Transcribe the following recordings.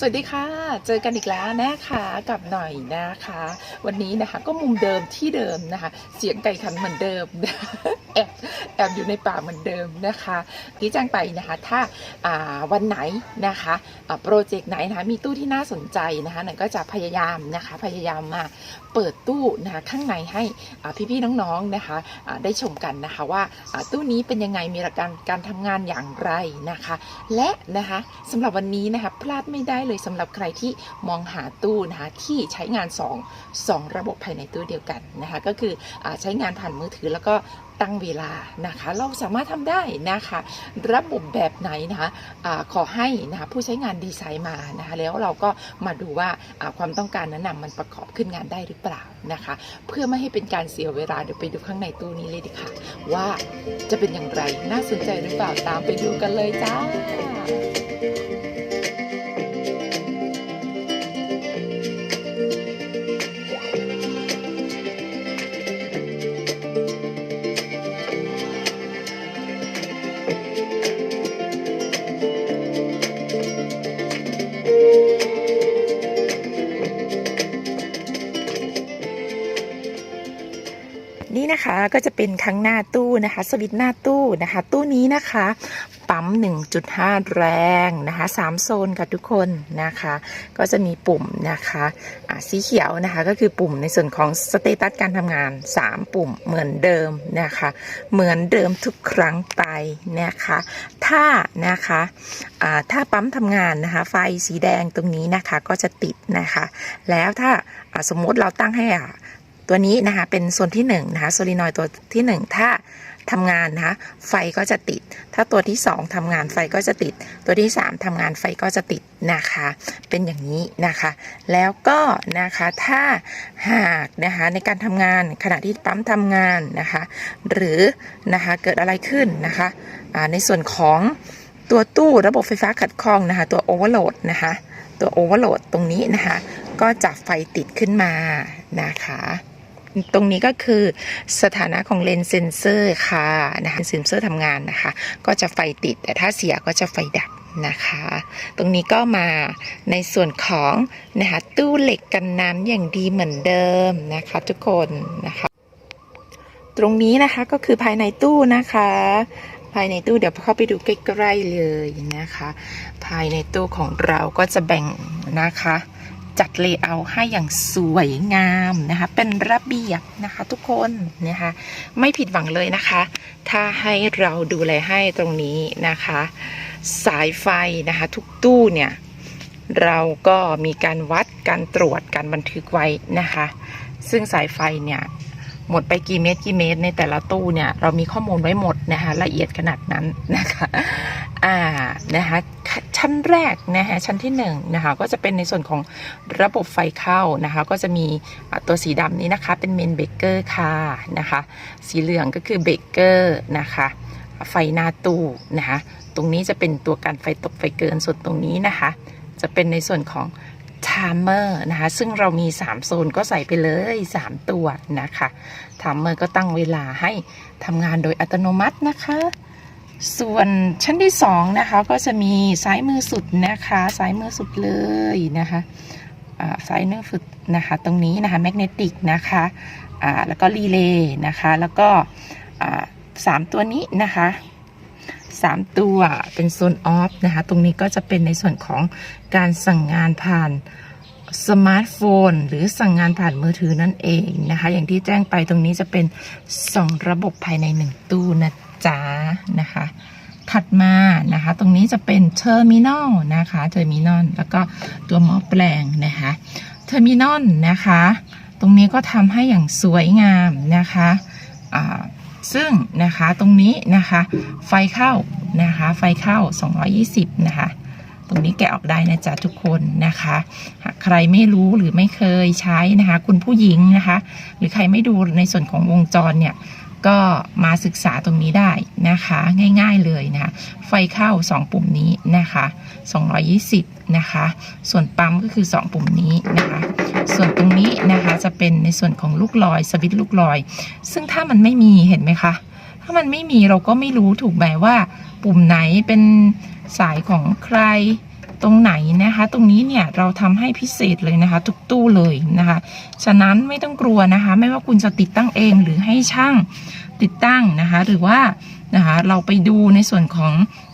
สวัสดีค่ะ เจอกันอีกแล้วนะคะกับหน่อยนะคะ วันนี้นะคะก็มุมเดิมที่เดิมนะคะ เสียงไก่ขันเหมือนเดิมแอบแอบอยู่ในป่าเหมือนเดิมนะคะที่แจ้งไปนะคะถ้าาวันไหนนะคะโปรเจกต์ไหนนะคะมีตู้ที่น่าสนใจนะคะหน่อยก็จะพยายามนะคะพยายามมาเปิดตู้นะคะข้างในให้พี่ๆน้องๆนะคะได้ชมกันนะคะว่าอ่าตู้นี้เป็นยังไงมีหลักการการทำงานอย่างไรนะคะ และนะคะสำหรับวันนี้นะคะพลาดไม่ได้เลยสำหรับใครที่มองหาตู้นะคะที่ใช้งาน 2 2 ระบบภายในตู้เดียวกันนะคะก็คืออใช้งานผ่านมือถือแล้วก็ตั้งเวลานะคะ เราสามารถทำได้นะคะ ระบบแบบไหนนะคะอาขอให้นะคะผู้ใช้งานดีไซน์มานะคะ แล้วเราก็มาดูว่าอ่าความต้องการนั้นนะมันประกอบขึ้นงานได้หรือเปล่านะคะ เพื่อไม่ให้เป็นการเสียเวลาเดี๋ยวไปดูข้างในตู้นี้เลยดีค่ะ ว่าจะเป็นอย่างไรน่าสนใจหรือเปล่าตามไปดูกันเลยจ้า ก็จะเป็นข้างหน้าตู้นะคะ สวิตช์หน้าตู้นะคะ ตู้นี้นะคะ ปั๊ม 1.5 แรงนะคะ 3 โซนค่ะทุกคนนะคะ ก็จะมีปุ่มนะคะอ่าสีเขียวนะคะก็คือปุ่มในส่วนของสเตตัสการทำงาน 3 ปุ่มเหมือนเดิมนะคะ เหมือนเดิมทุกครั้งไปนะคะ ถ้านะคะอ่าถ้าปั๊มทำงานนะคะ ไฟสีแดงตรงนี้นะคะก็จะติดนะคะ แล้วถ้าอ่าสมมติเราตั้งให้อะ ตัวนี้นะคะเป็นส่วนที่1นงนะคะโซลินอยตัวที่ 1 ถ้าทำงานนะคะไฟก็จะติด ถ้าตัวที่ 2ทำงานไฟก็จะติด ตัวที่ 3ทำงานไฟก็จะติดนะคะ เป็นอย่างนี้นะคะ แล้วก็นะคะถ้าหากนะคะในการทำงานขณะที่ปั๊มทำงานนะคะ หรือนะคะเกิดอะไรขึ้นนะคะในส่วนของตัวตู้ระบบไฟฟ้าขัดข้องนะคะ ตัวโอเวอร์โหลดนะคะ ตัวโอเวอร์โหลดตรงนี้นะคะ ก็จะไฟติดขึ้นมานะคะ ตรงนี้ก็คือสถานะของเลนส์เซนเซอร์ค่ะนะคะเซนเซอร์ทำงานนะคะ ก็จะไฟติด แต่ถ้าเสียก็จะไฟดับนะคะ ตรงนี้ก็มาในส่วนของนะคะตู้เหล็กกันน้ำอย่างดีเหมือนเดิมนะคะทุกคนนะคะ ตรงนี้นะคะก็คือภายในตู้นะคะภายในตู้เดี๋ยวเข้าไปดูใกล้ๆเลยนะคะ ภายในตู้ของเราก็จะแบ่งนะคะ จัดเลเยอร์ให้อย่างสวยงามนะคะ เป็นระเบียบนะคะทุกคนนะคะ ไม่ผิดหวังเลยนะคะ ถ้าให้เราดูแลให้ตรงนี้นะคะ สายไฟนะคะ ทุกตู้เนี่ยเราก็มีการวัดการตรวจการบันทึกไว้นะคะ ซึ่งสายไฟเนี่ยหมดไปกี่เมตรกี่เมตร ในแต่ละตู้เนี่ยเรามีข้อมูลไว้หมดนะคะละเอียดขนาดนั้นนะคะอ่านะคะ ชั้นแรกนะคะชั้นที่หนึ่งนะคะก็จะเป็นในส่วนของระบบไฟเข้านะคะก็จะมีตัวสีดำนี้นะคะเป็นเมนเบเกอร์ค่ะนะคะสีเหลืองก็คือเบเกอร์นะคะไฟหน้าตู้นะคะตรงนี้จะเป็นตัวการไฟตกไฟเกินส่วนตรงนี้นะคะจะเป็นในส่วนของไทม์เมอร์นะคะซึ่งเรามี 3 โซนก็ใส่ไปเลย 3 ตัวนะคะไทม์เมอร์ก็ตั้งเวลาให้ทำงานโดยอัตโนมัตินะคะ ส่วนชั้นที่2นะคะก็จะมีซ้ายมือสุดนะคะซ้ายมือสุดเลยนะคะอ่าซ้ายมือสุดนะคะ ตรงนี้นะคะแมกเนติกนะคะแล้วก็รีเลย์นะคะแล้วก็สามตัวนี้นะคะสามตัวเป็นโซนออฟนะคะตรงนี้ก็จะเป็นในส่วนของการสั่งงานผ่านสมาร์ทโฟน หรือสั่งงานผ่านมือถือนั่นเองนะคะ อย่างที่แจ้งไปตรงนี้จะเป็น 2 ระบบภายใน 1 ตู้นะ จ๊ะนะคะ ถัดมานะคะ ตรงนี้จะเป็นเทอร์มินอลนะคะเทอร์มินอลแล้วก็ตัวหม้อแปลงนะคะเทอร์มินอลนะคะ ตรงนี้ก็ทำให้อย่างสวยงามนะคะซึ่งนะคะตรงนี้นะคะไฟเข้านะคะไฟเข้า 220 นะคะ ตรงนี้แกะออกได้นะจ๊ะทุกคนนะคะหากใครไม่รู้หรือไม่เคยใช้นะคะ คุณผู้หญิงนะคะ หรือใครไม่ดูในส่วนของวงจรเนี่ย ก็มาศึกษาตรงนี้ได้นะคะ ง่ายๆเลยนะคะไฟเข้า 2 ปุ่มนี้นะคะ 220 นะคะ ส่วนปั๊มก็คือ 2 ปุ่มนี้นะคะ ส่วนตรงนี้นะคะจะเป็นในส่วนของลูกลอยสวิตช์ลูกลอย ซึ่งถ้ามันไม่มีเห็นไหมคะถ้ามันไม่มีเราก็ไม่รู้ถูกไหมว่า ปุ่มไหนเป็นสายของใคร ตรงไหนนะคะ ตรงนี้เนี่ยเราทำให้พิเศษเลยนะคะ ทุกตู้เลยนะคะ ฉะนั้นไม่ต้องกลัวนะคะ ไม่ว่าคุณจะติดตั้งเองหรือให้ช่างติดตั้งนะคะ หรือว่านะคะเราไปดูในส่วนของ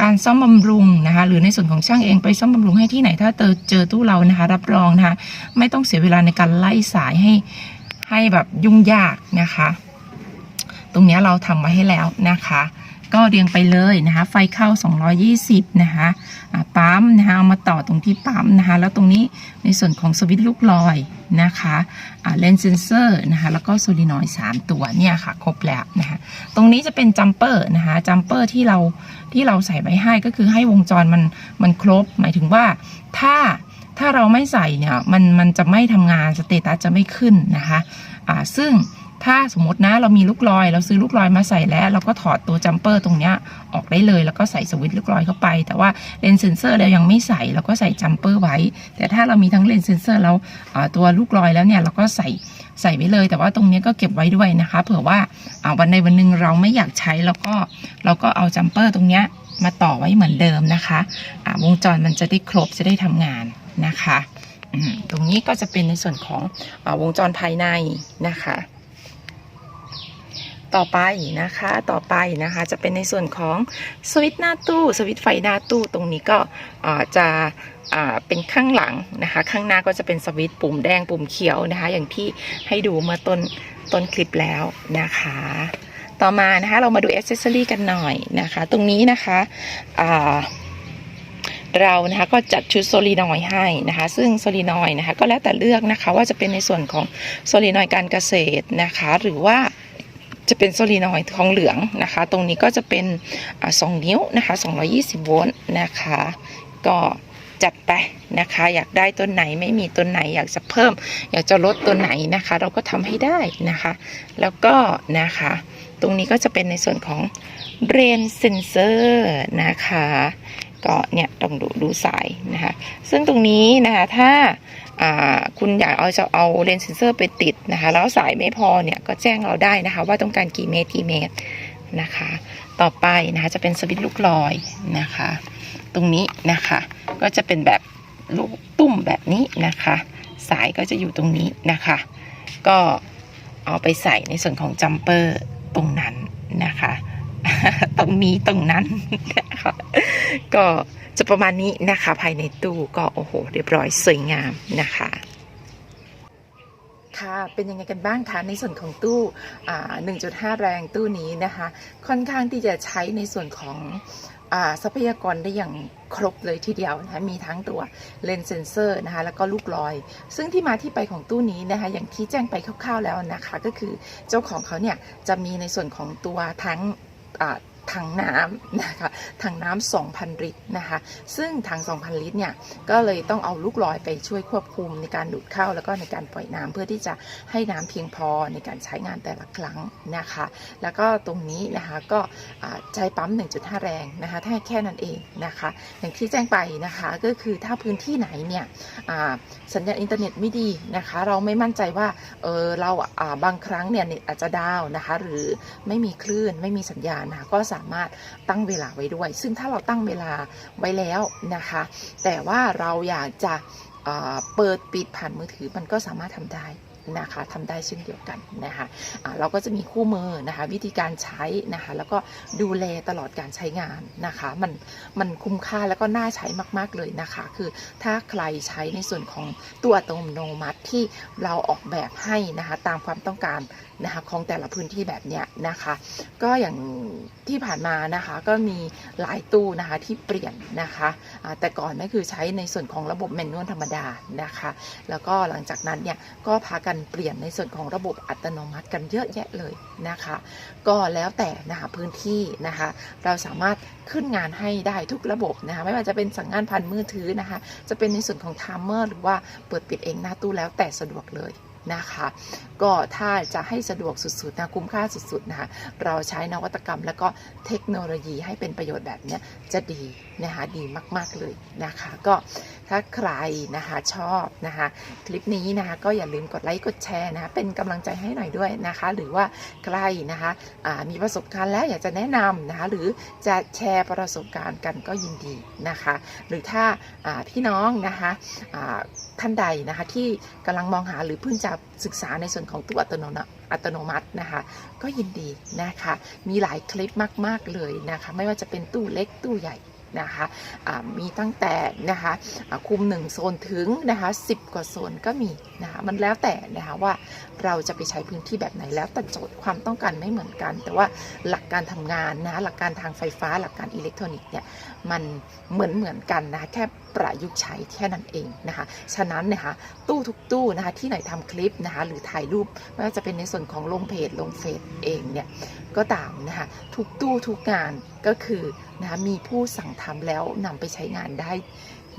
การซ่อมบำรุงนะคะ หรือในส่วนของช่างเองไปซ่อมบำรุงให้ที่ไหนถ้าเจอเจอตู้เรานะคะ รับรองนะคะ ไม่ต้องเสียเวลาในการไล่สายให้ให้แบบยุ่งยากนะคะ ตรงนี้เราทำไว้ให้แล้วนะคะ ก็เรียงไปเลยนะคะ ไฟเข้า 220 นะคะปั๊มนะคะเอามาต่อตรงที่ปั๊มนะคะ แล้วตรงนี้ในส่วนของสวิตช์ลูกลอยนะคะเลนส์เซนเซอร์นะคะแล้วก็โซลินอยด์3ตัวเนี่ยค่ะ ครบแล้วนะคะตรงนี้จะเป็นจัมเปอร์นะคะจัมเปอร์ที่เราที่เราใส่ไว้ให้ก็คือให้วงจรมันมันครบ หมายถึงว่าถ้าถ้าเราไม่ใส่เนี่ยมันมันจะไม่ทำงานสเตตัสจะไม่ขึ้นนะคะซึ่ง ถ้าสมมตินะเรามีลูกลอย เราซื้อลูกลอยมาใส่แล้ว เราก็ถอดตัวจัมเปอร์ตรงเนี้ยออกได้เลย แล้วก็ใส่สวิตช์ลูกลอยเข้าไป แต่ว่าเลนส์เซนเซอร์เรายังไม่ใส่เราก็ใส่จัมเปอร์ไว้ แต่ถ้าเรามีทั้งเลนส์เซนเซอร์แล้วอ่าตัวลูกลอยแล้วเนี่ยเราก็ใส่ใส่ไว้เลย แต่ว่าตรงเนี้ยก็เก็บไว้ด้วยนะคะ เผื่อว่าวันในวันหนึ่งเราไม่อยากใช้แล้วก็เราก็เอาจัมเปอร์ตรงเนี้ยมาต่อไว้เหมือนเดิมนะคะอ่าวงจรมันจะได้ครบจะได้ทำงานนะคะ ตรงนี้ก็จะเป็นในส่วนของอวงจรภายในนะคะ ต่อไปนะคะ ต่อไปนะคะ จะเป็นในส่วนของสวิตช์หน้าตู้ สวิตช์ไฟหน้าตู้ตรงนี้ก็จะเป็นข้างหลังนะคะ ข้างหน้าก็จะเป็นสวิตช์ปุ่มแดงปุ่มเขียวนะคะ อย่างที่ให้ดูเมื่อต้นต้นคลิปแล้วนะคะ ต่อมานะคะเรามาดูอ c เซสซอรี่กันหน่อยนะคะ ตรงนี้นะคะเรานะคะก็จัดชุดโซลีนอยด์ให้นะคะ ซึ่งโซลีนอยด์นะคะก็แล้วแต่เลือกนะคะว่าจะเป็นในส่วนของโซลีนอยด์การเกษตรนะคะ หรือว่า จะเป็นโซลีนอยด์ทองเหลืองนะคะ ตรงนี้ก็จะเป็นสอ่า2นิ้วนะคะ 220 โวลต์นะคะ ก็จัดไปนะคะ อยากได้ตัวไหนไม่มีตัวไหน อยากจะเพิ่ม อยากจะลดตัวไหนนะคะ เราก็ทำให้ได้นะคะ แล้วก็นะคะ ตรงนี้ก็จะเป็นในส่วนของเรนเซนเซอร์นะคะ ก็เนี่ยต้องดูดูสายนะคะ ซึ่งตรงนี้นะคะถ้า คุณอยากเอาจะเอาเลนส์เซนเซอร์ไปติดนะคะ แล้วสายไม่พอเนี่ยก็แจ้งเราได้นะคะ ว่าต้องการกี่เมตรกี่เมตรนะคะ ต่อไปนะคะจะเป็นสวิตช์ลูกลอยนะคะ ตรงนี้นะคะก็จะเป็นแบบลูกตุ่มแบบนี้นะคะ สายก็จะอยู่ตรงนี้นะคะ ก็เอาไปใส่ในส่วนของจัมเปอร์ตรงนั้นนะคะ ตรงนี้ตรงนั้นนะคะก็ จะประมาณนี้นะคะภายในตู้ก็โอ้โหเรียบร้อยสวยงามนะคะค่ะเป็นยังไงกันบ้างคะในส่วนของตู้อ่า1.5 แรงตู้นี้นะคะ ค่อนข้างที่จะใช้ในส่วนของอ่าทรัพยากรได้อย่างครบเลยทีเดียวนะคะมีทั้งตัวเลนส์เซนเซอร์นะคะแล้วก็ลูกลอย ซึ่งที่มาที่ไปของตู้นี้นะคะอย่างที่แจ้งไปคร่าวๆแล้วนะคะ ก็คือเจ้าของเขาเนี่ยจะมีในส่วนของตัวทั้งอ่า ถังน้ำนะคะถังน้ำ2,000 ลิตรนะคะซึ่งถัง 2,000 ลิตรเนี่ยก็เลยต้องเอาลูกลอยไปช่วยควบคุมในการดูดเข้าแล้วก็ในการปล่อยน้ำเพื่อที่จะให้น้ำเพียงพอในการใช้งานแต่ละครั้งนะคะแล้วก็ตรงนี้นะคะก็ใช้ปั๊ม 1.5 แรงนะคะถ้าแค่นั้นเองนะคะอย่างที่แจ้งไปนะคะก็คือถ้าพื้นที่ไหนเนี่ยสัญญาณอินเทอร์เน็ตไม่ดีนะคะเราไม่มั่นใจว่าเออเราบางครั้งเนี่ยเน็ตอาจจะดาวน์นะคะหรือไม่มีคลื่นไม่มีสัญญาณนะคะก็สาามารถตั้งเวลาไว้ด้วย ซึ่งถ้าเราตั้งเวลาไว้แล้วนะคะ แต่ว่าเราอยากจะเเปิดปิดผ่านมือถือมันก็สามารถทำได้ นะคะทำได้เช่นเดียวกันนะคะอ่าเราก็จะมีคู่มือนะคะวิธีการใช้นะคะแล้วก็ดูแลตลอดการใช้งานนะคะมันมันคุ้มค่าแล้วก็น่าใช้มาก ๆเลยนะคะ คือถ้าใครใช้ในส่วนของตัวอัตโนมัติที่เราออกแบบให้นะคะตามความต้องการนะคะของแต่ละพื้นที่แบบเนี้ยนะคะ ก็อย่างที่ผ่านมานะคะก็มีหลายตู้นะคะที่เปลี่ยนนะคะอ่าแต่ก่อนนั่นคือใช้ในส่วนของระบบแมนนวลธรรมดานะคะ แล้วก็หลังจากนั้นเนี่ยก็พากันเปลี่ยนในส่วนของระบบอัตโนมัติกันเยอะแยะเลยนะคะ ก็แล้วแต่นะคะพื้นที่นะคะ เราสามารถขึ้นงานให้ได้ทุกระบบนะคะไม่ว่าจะเป็นสั่งงานผ่านมือถือนะคะ จะเป็นในส่วนของไทม์เมอร์หรือว่าเปิดปิดเองหน้าตู้แล้วแต่สะดวกเลย นะคะ ก็ถ้าจะให้สะดวกสุดๆนะคุ้มค่าสุดๆนะคะเราใช้นวัตกรรม แล้วก็เทคโนโลยีให้เป็นประโยชน์แบบนี้จะดีนะคะดีมากๆเลยนะคะ ก็ถ้าใครนะคะชอบนะคะคลิปนี้นะคะก็อย่าลืมกดไลค์กดแชร์นะคะเป็นกำลังใจให้หน่อยด้วยนะคะ หรือว่าใครนะคะมีประสบการณ์แล้วอยากจะแนะนำนะคะหรือจะแชร์ประสบการณ์กันก็ยินดีนะคะ หรือถ้าพี่น้องนะคะ ท่านใดนะคะที่กำลังมองหาหรือเพิ่งจะศึกษาในส่วนของตู้อัตโนมัติอัตโนมัตินะคะ ก็ยินดีนะคะ มีหลายคลิปมาก ๆ เลยนะคะ ไม่ว่าจะเป็นตู้เล็กตู้ใหญ่นะคะมีตั้งแต่นะคะอ่าคุม 1 โซนถึงนะคะ10 กว่าโซนก็มีนะคะมันแล้วแต่นะคะว่าเราจะไปใช้พื้นที่แบบไหนแล้วแต่โจทย์ความต้องการไม่เหมือนกัน แต่ว่าหลักการทำงานนะหลักการทางไฟฟ้าหลักการอิเล็กทรอนิกส์เนี่ยมันเหมือนเหมือนกันนะะแค่ประยุกต์ใช้แค่นั้นเองนะคะฉะนั้นนะคะตู้ทุกตู้นะคะที่ไหนทำคลิปนะคะหรือถ่ายรูปไม่ว่าจะเป็นในส่วนของลงเพจลงเฟซเองเนี่ยก็ตามนะคะทุกตู้ทุกงาน ก็คือนะคะมีผู้สั่งทำแล้วนำไปใช้งานได้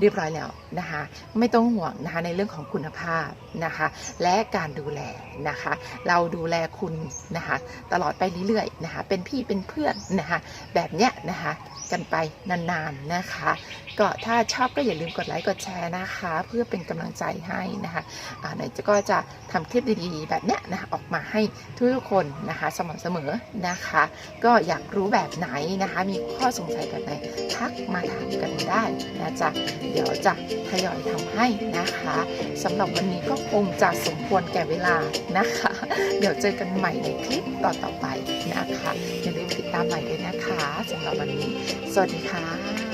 เรียบร้อยแล้วนะคะ ไม่ต้องห่วงนะคะในเรื่องของคุณภาพนะคะ และการดูแลนะคะ เราดูแลคุณนะคะ ตลอดไปเรื่อยๆนะคะ เป็นพี่เป็นเพื่อนนะคะ แบบเนี้ยนะคะกันไปนานๆนะคะ ก็ถ้าชอบก็อย่าลืมกดไลค์กดแชร์นะคะ เพื่อเป็นกำลังใจให้นะคะอ่าไหนจะก็จะทำคลิปดีๆ แบบเนี้ยนะคะออกมาให้ทุกๆคนนะคะสม่ำเสมอนะคะ ก็อยากรู้แบบไหนนะคะ มีข้อสงสัยแบบไหนทักมาถามกันได้นะจ๊ะเดี๋ยวจะทยอยทำให้นะคะสำหรับวันนี้ก็คงจะสมควรแก่เวลานะคะ เดี๋ยวเจอกันใหม่ในคลิปต่อๆไปนะคะอย่าลืมติดตามใหม่ด้วยนะคะสำหรับวันนี้ สวัสดีค่ะ